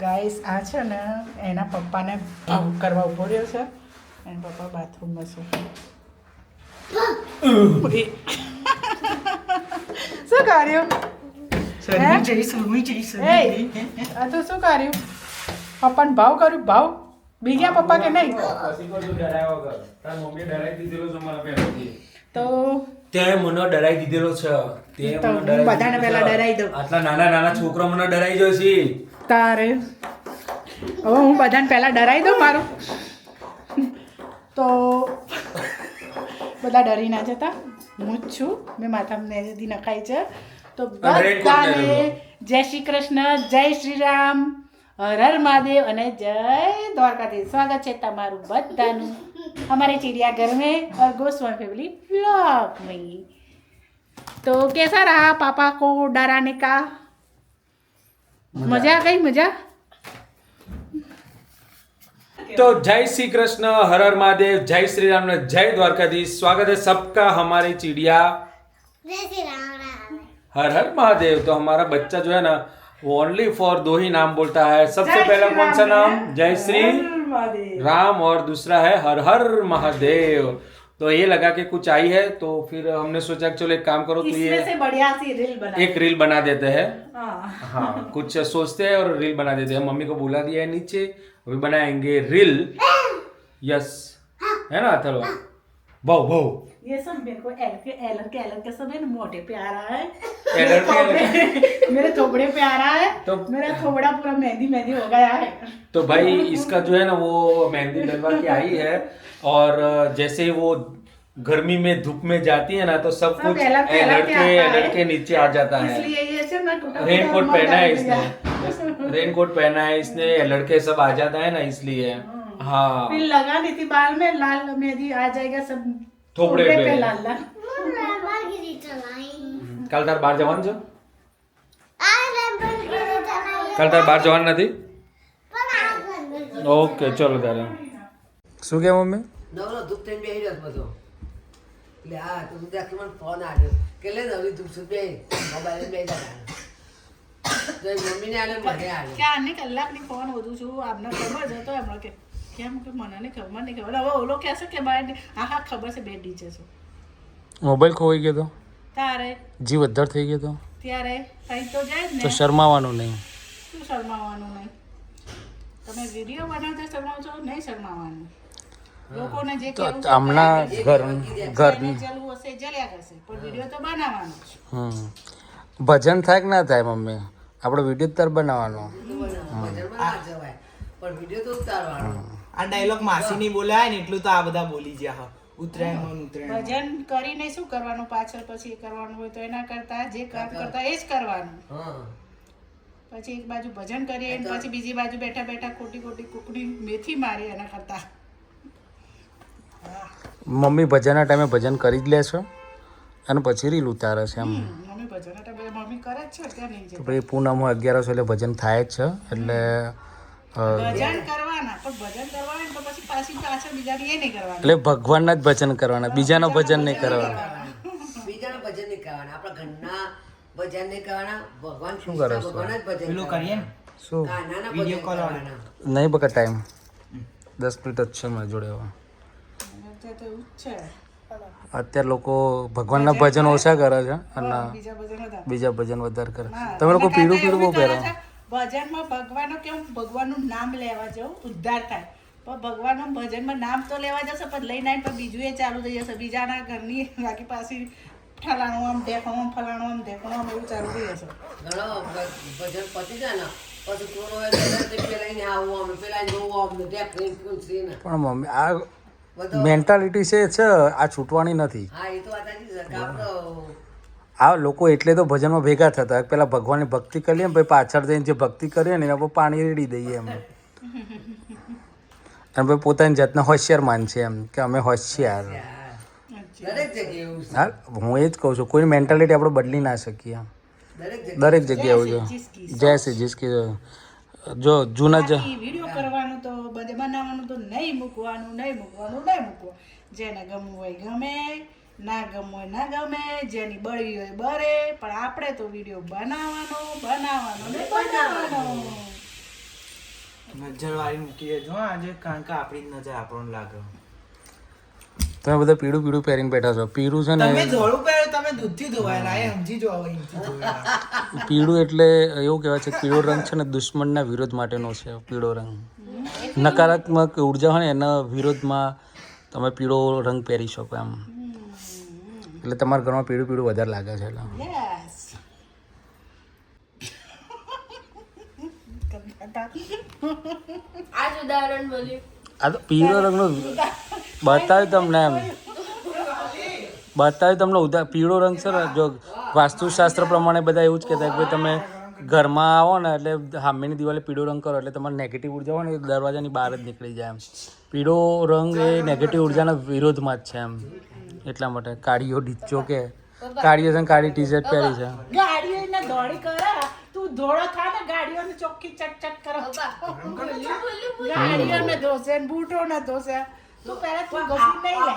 Guys આ છે ને એના પપ્પાને ભાવ કરવા ઊભો રહ્યો છે. એના પપ્પા બાથરૂમમાં છે. શું કર્યું? આ તો શું કર્યું? પપ્પાને ભાવ કર્યું? ભાવ? બીજા પપ્પા કે નહીં? કોઈ તું ડરાયા વગર. તારી મમ્મીએ ડરાઈ દીધેલો મને તો તે મને ડરાઈ દીધેલો છે. તે મને ડરાઈ બધાને પહેલા ડરાઈ દો આટલા નાના નાના છોકરા મને ડરાઈ જાય છે તારે હવે હું બધાને પહેલાં ડરાવી દઉં મારું તો બધા ડરી ના જતા હું જ છું મેં માથામાં મહેંદી નખાઈ છે તો અને red coat બધાને પહેરેલો. જય શ્રી કૃષ્ણ જય શ્રી રામ હર હર મહાદેવ અને જય દ્વારકાધીશ સ્વાગત છે તમારું બધાનું हमारे चिड़ियाघर में और गोस्वामी फैमिली ब्लॉग में तो कैसा रहा पापा को डराने का मजा आ गई मजा तो जय श्री कृष्ण हर हर महादेव जय श्री राम ने जय द्वारकाधीश स्वागत है सबका हमारे चिड़िया जय श्री राम राम हर हर महादेव तो हमारा बच्चा जो है ना वो ओनली फॉर दो ही नाम बोलता है सबसे जय पहला श्री कौन सा राम नाम है। जय श्री महादेव राम और दूसरा है हर हर महादेव तो ये लगा के कुछ आई है तो फिर हमने सोचा कि चलो एक काम करो तो ये से बढ़िया सी रील बना एक रील बना देते हैं। हाँ। हाँ कुछ सोचते हैं और रील बना देते हैं। मम्मी को बुला दिया है नीचे अभी बनाएँगे रील। यस। है ना अथर्व? भाव भाव ये सब मेरे को एल के एल के एल के सब है मोटे पे आ रहा है एलर के। मेरे थोबड़े पे आ रहा है। तो- मेरा थोबड़ा पूरा मेहंदी मेहंदी हो गया है। तो भाई इसका जो है ना वो मेहंदी डलवा के आई है। और जैसे ही वो गर्मी में धूप में जाती है ना तो सब सब कुछ से आता है। लड़के नीचे आ जाता है। इसलिए ये सब मैं टूटा रेन फूटा कोट मत पहना है इसने। रेनकोट पहना है इसने लड़के सब आ जाता है ना इसलिए। हाँ फिर लगानी थी बाल में लाल मेहंदी आ जाएगा सब। थोपड़े पे, पे। लाल लाल। કાલ તાર બહાર જવાનું છે કાલ તાર બહાર જવાનું નથી ઓકે ચલો ત્યારે શું કે મમ્મી? નવરો ધૂપ થઈને બેહી રહ્યો બધો. એટલે આ તો દુધાખી મને ફોન આવ્યો કે લે નવી ધૂપ છું બે મોબાઈલ બે મમ્મીને આલે મને આલે. કે આને કલાકની ફોન વધુ છું આપને ખબર જ હતો એમનો કે કેમ કે મને નહીં ખબર નહીં ખબર. હવે ઓલો કહેશે કે મારે હા હા ખબર છે બે ડીજે છો. મોબાઈલ ખોવાઈ ગયો તો? તારે? જીવ વધાર થઈ ગયો તો? ત્યારે કઈ તો જાય જ તો શરમાવાનું નહીં. શું શરમાવાનું નહીં? તમે વીડિયો બનાવતા શરમાવ છો નહીં શરમાવાનું. લોકોને જે કહેવું હમણાં ઘર ઘર જલવું હશે જલ્યા કરશે પણ વીડિયો તો બનાવવાનો હમ. ભજન થાય કે ના થાય મમ્મી? આપણો વીડિયો તાર બનાવવાનો. ભજનમાં ના જવાય પણ વીડિયો તો ઉતારવાનો. આ ડાયલોગ માસીની બોલાય ને એટલું તો આ બધા બોલી ગયા હા. ઉત્તરાયણ ઉત્તરાયણ. ભજન કરીને શું કરવાનું? પાછળ પછી કરવાનું હોય તો એના કરતા જે કામ કરતા એ જ કરવાનું. પછી એક બાજુ ભજન કરીએ અને પછી બીજી બાજુ બેઠા બેઠા ખોટી ખોટી કુકડી મેથી મારી એના કરતા. મમ્મી ભજનના ટાઈમે ભજન કરી જ લે છે અને પછી રીલ ઉતારે છે એમ. મમ્મી ભજન એટલે મમ્મી કરે જ છે અત્યારે નહીં તો જતી. પૂનમ હોય અગિયારસ એટલે ભજન થાય જ છે એટલે ભજન કરવાના પણ ભજન કરવાના ને તો પછી પાછી પાછળ બીજાની એ નહીં કરવાની. એટલે ભગવાનના જ ભજન કરવાના બીજાનો ભજન નહીં કરવાના. બીજાના ભજન નહીં કરવાના આપણા ઘરના ભજન નહીં કરવાના ભગવાન શું કરે ભગવાન જ ભજન પેલું કરીએ શું? હા કોલ કરવાના. નહીં બકા ટાઈમ દસ મિનિટ જ છે મારી જોડે હવે. અત્યારે લોકો ભગવાનના ભજન ઓછા કરે છે અને બીજા ભજન હતા બીજા ભજન વધારે કરે. તમે લોકો પીળું પીળું બહુ પહેરો. ભજનમાં ભગવાનનો કેમ ભગવાનનું નામ લેવા જવું ઉદ્ધાર થાય. પણ ભગવાનનું ભજનમાં નામ તો લેવા જશે પણ લઈને આવીને પણ બીજું એ ચાલુ થઈ જશે. બીજાના ઘરની બાકી પાછી ફલાણું આમ ઢેકણું આમ ફલાણું આમ ઢેકણું આમ એવું ચાલુ થઈ જશે. ભજન પતી જાય ને પણ મમ્મી આ મેન્ટાલિટી છે છે આ છૂટવાની નથી. આ લોકો એટલે તો ભજનમાં ભેગા થતા. પેલા ભગવાનની ભક્તિ કરીએ ને પછી પાછળ જઈને જે ભક્તિ કરીએ ને એના પર પાણી રેડી દઈએ એમ અને પછી પોતાની જાતને હોશિયાર માનશે એમ કે અમે હોશિયાર. હા હું એ જ કહું છું કોઈ મેન્ટાલિટી આપણે બદલી ના શકીએ. દરેક જગ્યાએ. એવું છે. જય શ્રી જીસકી જો જૂના જ કરવાનું તો બધે બનાવવાનું તો નહીં મૂકવાનું નહીં મૂકવાનું નહીં મૂકવાનું જેને ગમવું હોય ગમે. ના હોય ના ગમે જેની બળવી હોય બરે પણ આપણે તો વીડિયો બનાવવાનો બનાવવાનો ને બનાવવાનો. નજર વાળી મૂકીએ જો આજે કારણ કે આપણી નજર આપણને લાગે. તમે બધા પીળું પીળું પહેરીને બેઠા છો. પીળું છે તમે ને ધોળું પહેરો તમે દૂધથી ધોવાયેલા. એ સમજી જો હવે પીળું એટલે એવું કહેવાય છે પીળો રંગ છે ને દુશ્મનના વિરોધ માટેનો છે પીળો રંગ. નકારાત્મક ઊર્જા હોય ને એના વિરોધમાં તમે પીળો રંગ પહેરી શકો એમ. એટલે તમારા ઘરમાં પીળું પીળું વધારે લાગે છે એટલે. આ તો પીળો રંગનો બતાવ્યું તમને એમ. બતાવ્યું તમને ઉદા પીળો રંગ છે ને જો વાસ્તુશાસ્ત્ર પ્રમાણે બધા એવું જ કહેતા કે તમે ઘરમાં આવો ને એટલે સામેની દિવાલે પીળો રંગ કરો એટલે તમારે નેગેટિવ ઊર્જા હોય ને દરવાજાની બહાર જ નીકળી જાય એમ. પીળો રંગ એ નેગેટિવ ઉર્જાના વિરોધમાં જ છે એમ. એટલા માટે કાળીઓ ડીચો કે? કાળીઓ છે કાળી ટી શર્ટ પહેરી છે. ગાડીઓ ને દોડી કરે. તું ધોળો થા ને ગાડીઓને ચોખ્ખી ચટ ચટ કરો. ગાડીઓને ધોશે ને બૂટોને ધોશે. તું પહેલા તું ઘસી નહીં લે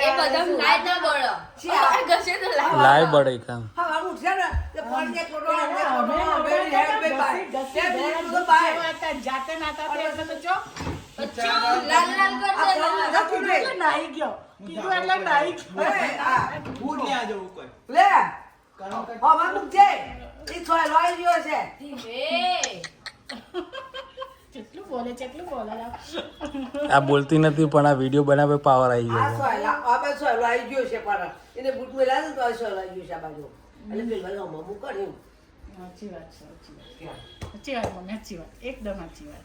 એ બધા લાય ના બોલો ઘસે તો લાય લાય બળે કામ જાતે નાતા તો જો. લાલ લાલ કર દે કીધું ગયો કીધું એટલે નાહી ગયો બૂટ લે જવું કોઈ લે અમારું છે એ સોય લોઈ ગયો છે કેટલું બોલે કેટલું બોલે આ બોલતી નથી પણ આ વીડિયો બનાવે પાવર આવી આ ગયો સોય લા- આ બાજુ સોય લોઈ ગયો છે પણ એને બૂટ મેલા તો આ સોય લોઈ ગયો છે આ બાજુ. એટલે મમ્મું સાચી વાત છે સાચી વાત. સાચી વાત મમ્મી સાચી વાત. એકદમ સાચી વાત.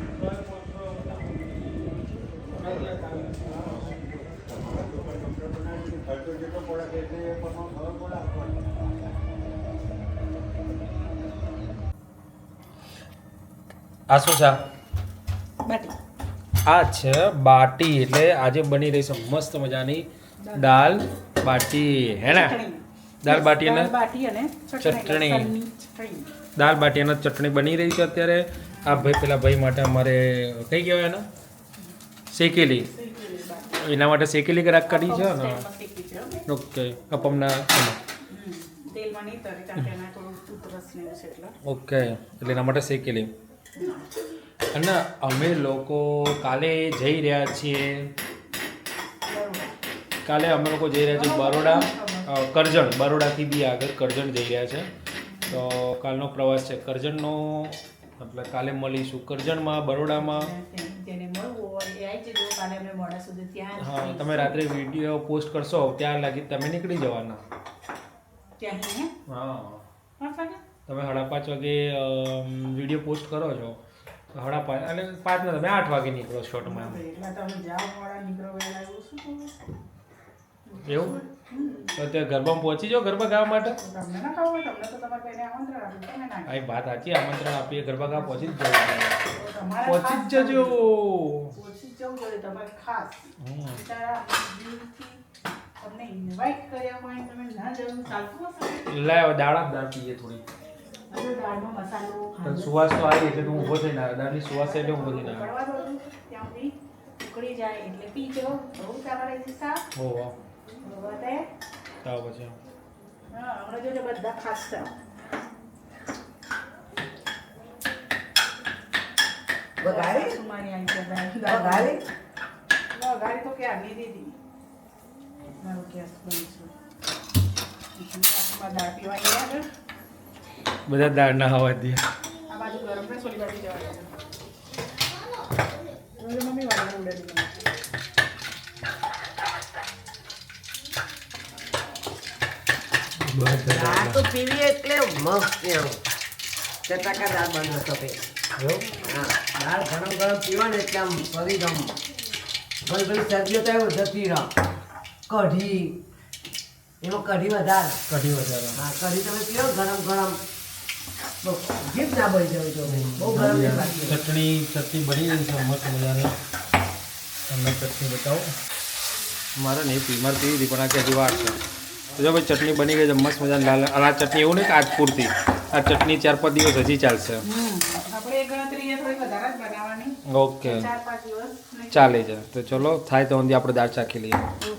આ શું છે? બાટી. આ છે બાટી એટલે આજે બની રહી છે મસ્ત મજાની દાલ બાટી હે ને? દાળ બાટી અને ચટણી. દાલ બાટી અને ચટણી બની રહી છે અત્યારે. આ ભાઈ પેલા ભાઈ માટે અમારે કઈ કહેવાય એને શેકેલી. એના માટે શેકેલી ગ્રાહક કરી છે ને. ઓકે? અપમના ઓકે એટલે એના માટે શેકેલી. અને અમે લોકો કાલે જઈ રહ્યા છીએ. કાલે અમે લોકો જઈ રહ્યા છીએ બરોડા કરજણ. બરોડાથી બી આગળ કરજણ જઈ રહ્યા છે. તો કાલનો પ્રવાસ છે કરજણનો. એટલે કાલે મળીશું કરજણમાં બરોડામાં. હા તમે રાત્રે વીડિયો પોસ્ટ કરશો ત્યાં લાગી તમે નીકળી જવાના. હા? તમે સાડા પાંચ વાગે વીડિયો પોસ્ટ કરો છો સાડા પાંચ અને પાંચ ના તમે આઠ વાગે નીકળો શોર્ટમાં એવું? તો ત્યાં ગરબામાં પહોંચી જાઓ ગરબા ગાવા માટે? તો તો આ વાત સાચી આમંત્રણ આપીએ ગરબા ગાવા પહોંચી જ જવું પહોંચી જ જજો. પહોંચી જવું જોઈએ તમારે ખાસ. હમ. બિચારા દિલથી તમને ઇન્વાઇટ કર્યા હોય તમે ના જવું ચાલતું હશે. લાવ દાડા દાળ પીએ થોડી સુવાસ તો આવી એટલે તું ઊભો થઈને આવ્યો દાળની સુવાસ એટલે ઊભો થઈ સુધી ઉકળી જાય એટલે પીજો. બહુ સારા રહી જશે ઓહો બરોબર તાવ પછી. હા હમણાં જોજો બધા ખાસ છે. વઘારી? સુમાની આવી છે વઘારી? વઘારી તો ક્યારની દીધી મારો બંધ છે. દાળ પીવાની આગળ. બધા દાળ ના હવા દે. આ તો પીવી એટલે મસ્ત એમ. ચટાકા દાળ બને તો દાળ ગરમ ગરમ પીવા ને એટલે આમ ફરી આમ. ભલે ભલે શરદીઓ તો એવો જતી રહો કઢી એમાં કઢી વધારે. કઢી વધારે. હા કઢી તમે પીઓ ગરમ ગરમ. જીભ ના બળી જવી તો. બહુ ગરમ ચટણી ચટણી બની ગઈ છે મસ્ત મજાની. તમને ચટણી બતાવો. મારે નહીં પી પીવી હતી પણ આ કહેતી વાર છે. તો જો ભાઈ ચટણી બની ગઈ છે મસ્ત મજાની લાલ અને આ ચટણી એવું નહીં કે આજ પૂરતી. આ ચટણી ચાર પાંચ દિવસ હજી ચાલશે. આપણે એ ગણતરી અહીંયા થોડી વધારે જ બનાવવાની. ઓકે. ચાર પાંચ દિવસ. ચાલે છે. તો ચલો થાય તો આપણે દાળ ચાખી લઈએ.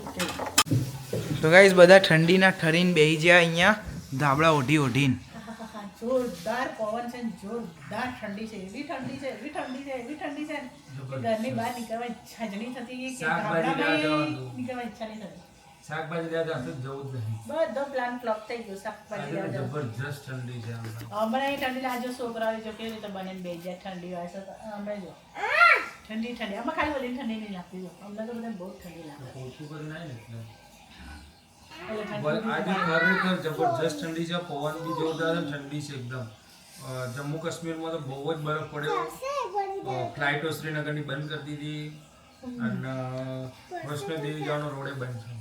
તો ગાઈસ બધા ઠંડીના ઠરીને બેહી ગયા અહીંયા. ધાબળા ઓઢી ઓઢીને. જોરદાર પવન છે ને જોરદાર ઠંડી છે. એવી ઠંડી છે એવી ઠંડી છે એવી ઠંડી છે. ઘરની બહાર નીકળવા ઈચ્છા જ નહીં થતી કે ગામડામાં નીકળવા ઈચ્છા નહીં થતી. શાકભાજી લેવા જવું જ નહીં. બધો પ્લાન ફ્લોપ થઈ ગયો શાકભાજી લેવા. જબરજસ્ત ઠંડી છે હમણાં ઠંડી લાજો છોકરાઓ જો કેવી રીતે બને બે જાય ઠંડી હોય છે તો અમે જો. ઠંડી ઠંડી. આમાં ખાલી ઠંડી નહીં લાગતી જો. અમને તો બધા બહુ ઠંડી લાગે. ઠંડી આજે ખરેખર જબરજસ્ત ઠંડી છે. પવન બી જોરદાર છે ઠંડી છે એકદમ. જમ્મુ કાશ્મીરમાં તો બહુ જ બરફ પડ્યો. ફ્લાઇટો શ્રીનગરની બંધ કરી દીધી. અને વૈષ્ણોદેવી જવાનો રોડે બંધ છે.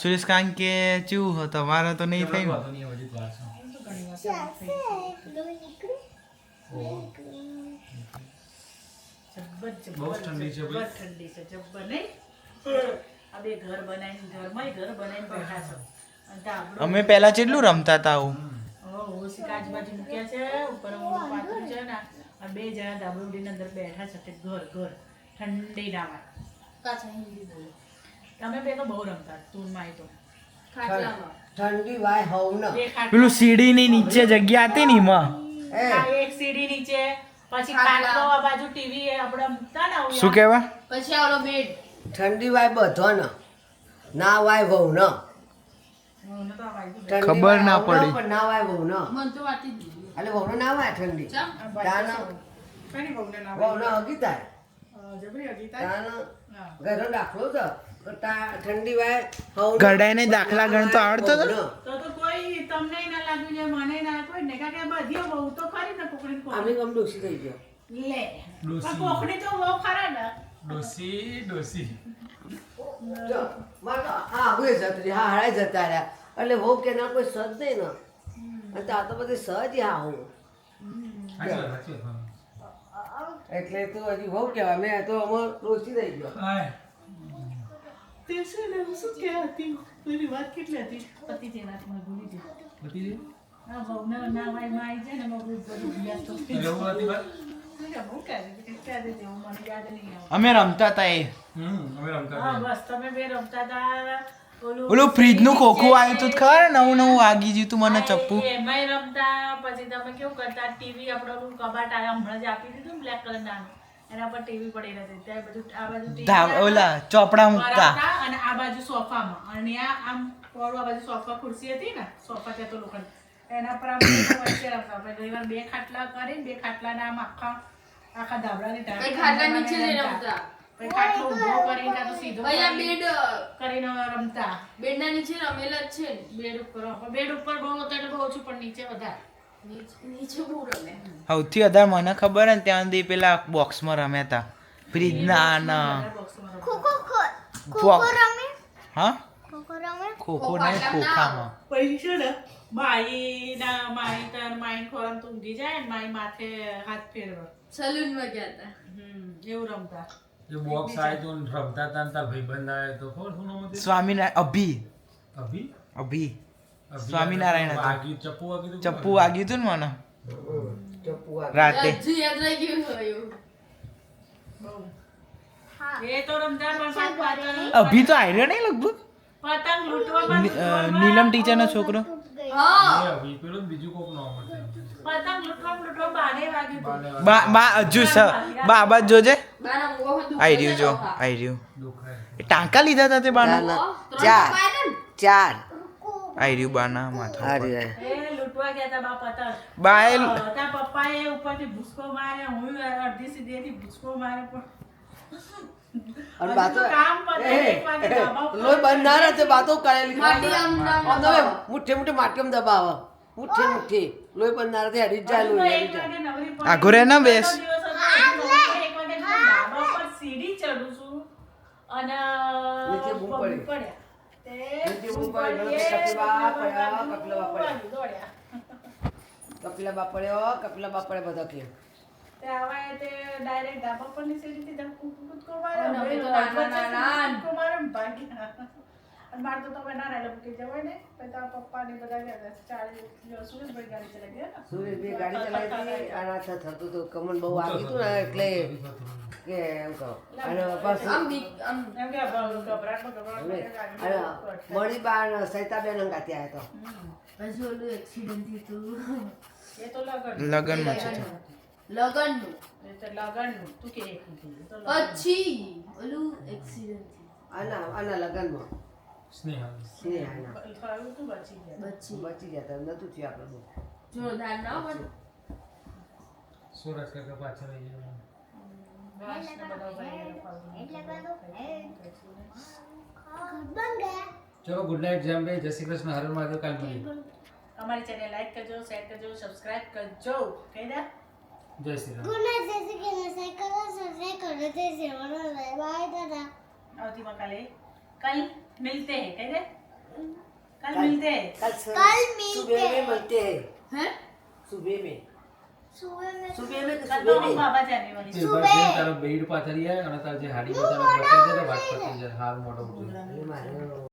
સુરેશ કાંક કે ચેવું હો તમારે તો નહીં થઈ ને નહીં, હજી વાર છે. જબ્બર જબ્બર બહુ જ ઠંડી છે બહુ ઠંડી છે જબ્બર નહીં? બે ઘર બનાવીને ઘરમાં ઘર બનાવીને બેઠા છો. અમે પહેલા કેટલું રમતા હતા આવું. કાચબાજી મૂક્યા છે ઉપર પાથરું છે ને આ બે જણા ઉડીને અંદર બેઠા છે તે ઘર ઘર ઠંડી ના પાછા તમે બે તો બહુ રમતા તું તો. ખાટલામાં. ઠંડી વાય હોવ ન. પેલું સીડીની નીચે જગ્યા હતી ને એમાં? એક સીડી નીચે પછી ખાટલો. આ બાજુ ટીવી આપણે મૂકતા ને શું કહેવા? પછી આવલો બેડ. ઠંડી વાય બધો ન ના વાય વહુ ન ખબર ના પડી. પણ ના વાય વહુ ન એટલે વહુ ના વાય ઠંડી. વહુ ન હગી થાય તાય. ઘરનો દાખલો તો. ઠંડી વાય હોવ દાખલા ગણતો આવડતો હતો વહુ ન. તો તો કોઈ તમને ના લાગ્યું છે મને ના કોઈ ને કે બધી બહુ તો ખરી ને કોકડી. આમે ગમ ડોસી થઈ ગયો. લે. કોકડી તો બહુ ખરા ને. ડોસી ડોસી. મારે તો હા હવે જતી હા હાડા જતા રહ્યા. એટલે વહુ કે ના કોઈ સજ નહીં ને. અને આ તો બધી સજ હા. હું. એટલે તો હજી વહુ કહેવાય મેં તો અમાર ડોસી થઈ ગયો. તે છે ને હું શું કે હતી? પેલી વાત કેટલી હતી? પતિ જેના તમે ભૂલી ગયો પતી ગયું? હા બહુ ના ના વાયમાં આવી જાય ને મગજ બધું ભૂલ્યા તો. અમે રમતા હતા એ હમ, અમે રમતા હા હતા. બસ તમે બે રમતા હતા ઓલું ફ્રીજનું ખોખું આવ્યું હતું ખબર નવું નવું આગી ગયું તું મને ચપ્પુ એમાં રમતા પછી તમે કેવું કરતા ટીવી આપણે ઓલું કબાટ આયા હમણાં જ આપી દીધું બ્લેક કલર ના એના પર ટીવી પડી રહેતી ત્યાં બધું આ બાજુ ઓલા ચોપડા મૂકતા અને આ બાજુ સોફામાં અને આ આમ પોળું આ બાજુ સોફા ખુરશી હતી ને સોફા ત્યાં તો લોખંડ એના પર વચ્ચે રમતા આપણે ઘણી વાર બે ખાટલા કરીને બે ખાટલાના આમ આખા આખા ધાબળાની પછી ખાટલા નીચે લઈ રમતા. પછી ખાટલો ઊભો કરીને કાં તો સીધો અહીંયા બેડ કરીને રમતા. બેડના નીચે રમેલા જ છે બેડ ઉપર બેડ ઉપર બહુ હતા એટલે બહુ ઓછું પણ નીચે વધારે. નીચે નીચે બહુ રમે. સૌથી વધારે મને ખબર ને ત્યાં સુધી પેલા બોક્સમાં રમ્યા હતા. ફ્રીજના ના ખો- રમે? હા? ખોખો રમે? ખોખો ને ખોખામાં. ને. માઈ ના માઈ તાર માઈ ખોરામ તો ઊંઘી જાય ને માઈ માથે હાથ ફેરવે. સલૂનમાં ગયા હતા હમ એવું રમતા. એ બોક્સ આવ્યું ને રમતા હતા તાર ભાઈબંધ આવ્યો તો કોણ શું નામ? સ્વામિનારાયણ અભી. અભી? અભી. સ્વામિનારાયણ હતું. વાગ્યું, ચપ્પુ વાગ્યું? ચપ્પુ વાગ્યું? હતું ને મને? ચપ્પુ રાતે. હજુ યાદ રહી ગયું હોય એવું. બહુ. હા. એ તો રમતા પણ અભી તો આયરો નહીં લગભગ? પતંગ લૂંટવા નીલમ ટીચરનો છોકરો. હા. એ અભી, પેલું ને બીજું કોક નામ હતું. પતંગ લૂંટવા લૂંટવા બાને વાગ્યું હતું. બાને વાગ્યું. બા બા હજુ સ બા આ બાજુ જોજે આઈ રહ્યું જો આઈ રહ્યું. એ ટાંકા લીધા હતા તે બાના? ચાર. ચાર. આઈ રહ્યું બાના માથા બાએ પપ્પાએ ઉપરથી ભૂસકો મારે હું અડધી સીધીથી ભૂસકો મારે પણ. અને બાતો લોહી બંધ ના રહે બાતો કરેલી તમે મુઠ્ઠી મુઠ્ઠી માટી દબાવો મુઠ્ઠી મુઠ્ઠી લોહી બંધ ના રહે તે જાય લોહી એક જાય. આઘો રે ના બેસ. પહેલો દિવસ હતો, હજુ તો એક વાગે હું ધાબા પર સીડી ચડું છું અને નીચે બૂમ બૂમ પડી. પડ્યા. તે નીચે બૂમ બૂમ પડી, પડી, પેલો કપિલા એ કપિલા પડ્યા. દોડ્યા. કપિલા બાપ પડ્યો કપિલા બાપ પડે બધા કે તે આવા તે ડાયરેક્ટ ધાબા. તો નાના નાના. અને મારે તો તમે ના મૂકી જવાય ને તારા પપ્પા ને બધા ગયા હતા ચાલી સુરેશભાઈ ગાડી ચલાવી ગયા સુરેશભાઈ ગાડી ચલાવી હતી અને થતું હતું કમન બહુ આવી હતું ને એટલે કે એમ કહો અને પાછું આમ બીક આમ એમ કે ગભરાટ ગભરાટ અને સૈતાબેન અંગાથી આવ્યો હતો પછી ઓલું એક્સિડન્ટ થયું એ તો લગન લગ્નમાં છે તો. લગનનું એ તો લગનનું તું કે એક કીધું. તો લગન. પછી ઓલું એક્સિડન્ટ આના આના લગ્નમાં સ્નેહા સ્નેહાના થયું તું બચી ગયા પછી બચી ગયા હતા નતું થયું આપણે બહુ જોરદાર ના પણ સુરત કાકા પાછળ રહી ગયા વાસને બધા ભાઈને ફાવ્યું. ચલો ગુડ નાઇટ જેમ જય શ્રી કૃષ્ણ હર મહાદેવ કાલ મળીએ અમારી ચેનલ લાઈક કરજો શેર કરજો સબસ્ક્રાઇબ કરજો કહી દે જય શ્રી રામ ગુડ નાઇટ જય શ્રી કૃષ્ણ સાયકલ સબસ્ક્राइब करो जय श्री राम बाय दादा આવતી કાલે કલ મિલતે હે કહે દે कल मिलते हैं कल कल मिलते सुबह में मिलते हैं हैं सुबह में સુબહ મેં સુબહ મેં કલ તો હું બાબા જાને વાલી છું સુબહ મેં તારો બેડ પાથરી આય અને તાર જે હાડી બતાવે વાત કરજે વાત કરજે હાર મોડો ઉઠે